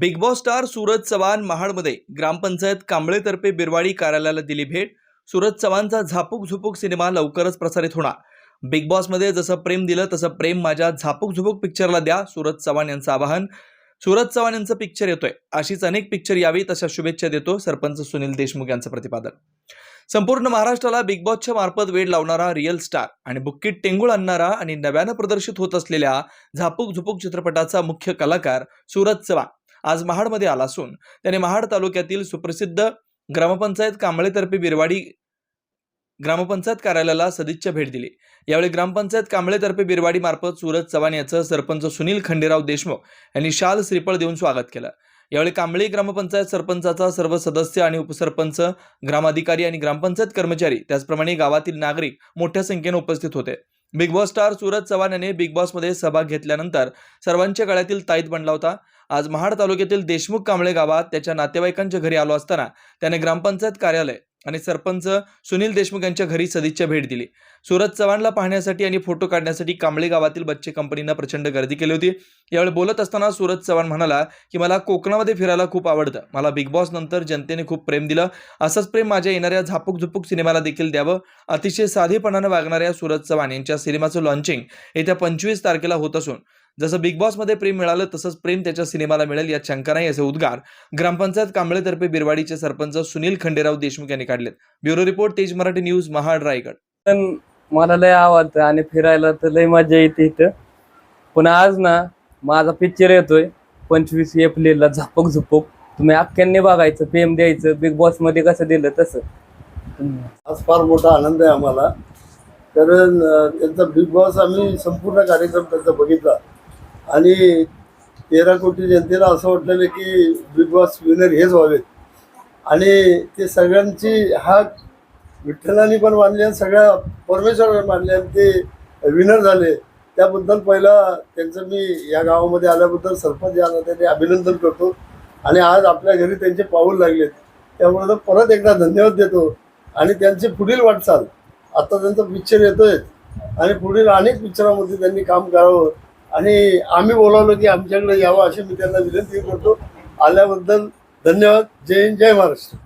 Bigg Boss star Suraj Chavan महाडमध्ये ग्रामपंचायत कांबळेतर्फे बिरवाडी कार्यालयाला दिली भेट. सूरज चव्हाणचा झापूक झुपूक सिनेमा लवकरच प्रसारित होणार. बिग बॉसमध्ये जसं प्रेम दिलं तसं प्रेम माझ्या झापूक झुपूक पिक्चरला द्या सूरज चव्हाण यांचं आवाहन. सूरज चव्हाण यांचं पिक्चर येतोय. अशीच अनेक पिक्चर यावी तशा शुभेच्छा देतो सरपंच सुनील देशमुख यांचं प्रतिपादन. संपूर्ण महाराष्ट्राला बिग बॉसच्या मार्फत वेळ लावणारा रिअल स्टार आणि बुक्कीट टेंगुळ आणणारा आणि नव्यानं प्रदर्शित होत असलेल्या झापूक झुपूक चित्रपटाचा मुख्य कलाकार सूरज चव्हाण. आज महाडमध्ये आला असून त्याने महाड तालुक्यातील सुप्रसिद्ध ग्रामपंचायत कांबळेतर्फे बिरवाडी ग्रामपंचायत कार्यालयाला सदिच्छा भेट दिली. यावेळी ग्रामपंचायत कांबळेतर्फे बिरवाडी मार्फत सूरज चव्हाण याचं सरपंच सुनील खंडेराव देशमुख यांनी शाल श्रीफळ देऊन स्वागत केलं. यावेळी कांबळी ग्रामपंचायत सरपंचाचा सर्व सदस्य आणि उपसरपंच ग्रामाधिकारी आणि ग्रामपंचायत कर्मचारी त्याचप्रमाणे गावातील नागरिक मोठ्या संख्येने उपस्थित होते. Bigg Boss star Suraj Chavan याने बिग बॉसमध्ये सहभाग घेतल्यानंतर सर्वांच्या गळ्यातील ताईत बनला होता. आज महाड तालुक्यातील देशमुख कांबळे गावात त्याच्या नातेवाईकांच्या घरी आलो असताना त्याने ग्रामपंचायत कार्यालय आणि सरपंच सुनील देशमुख यांच्या घरी सदिच्छा भेट दिली. सूरज चव्हाणला पाहण्यासाठी आणि फोटो काढण्यासाठी कांबळे गावातील बच्चे कंपनीनं प्रचंड गर्दी केली होती. यावेळी बोलत असताना सूरज चव्हाण म्हणाला की मला कोकणामध्ये फिरायला खूप आवडतं. मला बिग बॉस नंतर जनतेने खूप प्रेम दिलं. असंच प्रेम माझ्या येणाऱ्या झापूक झुपूक सिनेमाला देखील द्यावं. अतिशय साधेपणानं वागणाऱ्या सूरज चव्हाण यांच्या सिनेमाचं लॉन्चिंग येत्या पंचवीस तारखेला होत असून जसं बिग बॉसमध्ये प्रेम मिळालं तसंच प्रेम त्याच्या सिनेमाला मिळेल. यात शंका नाही असे उद्गार. ग्रामपंचायत कांबळेतर्फे बिरवाडीचे सरपंच सुनील खंडेराव देशमुख यांनी काढलेत. ब्युरो रिपोर्ट तेज मराठी न्यूज महाड रायगड पण मला लय आवडतं आणि फिरायला तर लय मजा येते इथं. पण आज ना माझा पिक्चर येतोय. पंचवीस एप्रिलला झापक झुपक. तुम्ही अख्ख्यांनी बघायचं प्रेम द्यायचं बिग बॉसमध्ये कसं दिलं तसं. आज फार मोठा आनंद आहे आम्हाला. कारण त्यांचा बिग बॉस आम्ही संपूर्ण कार्यक्रम त्यांचा बघितला. आणि तेरा कोटी जनतेला असं वाटलेलं की बिग बॉस विनर हेच व्हावेत. आणि ते सगळ्यांची हा विठ्ठलाने पण मानली आणि सगळ्या परमेश्वराने मानले आणि ते विनर झाले. त्याबद्दल पहिला त्यांचं मी या गावामध्ये आल्याबद्दल सरपंच आला नात्याने अभिनंदन करतो. आणि आज आपल्या घरी त्यांचे पाऊल लागलेत. त्यामुळे परत एकदा धन्यवाद देतो. आणि त्यांची पुढील वाटचाल. आता त्यांचा पिक्चर येतोय. आणि पुढील अनेक पिक्चरामध्ये त्यांनी काम करावं. आणि आम्ही बोलावलं की आमच्याकडे यावं अशी मी त्यांना विनंती करतो. आल्याबद्दल धन्यवाद. जय हिंद जय महाराष्ट्र.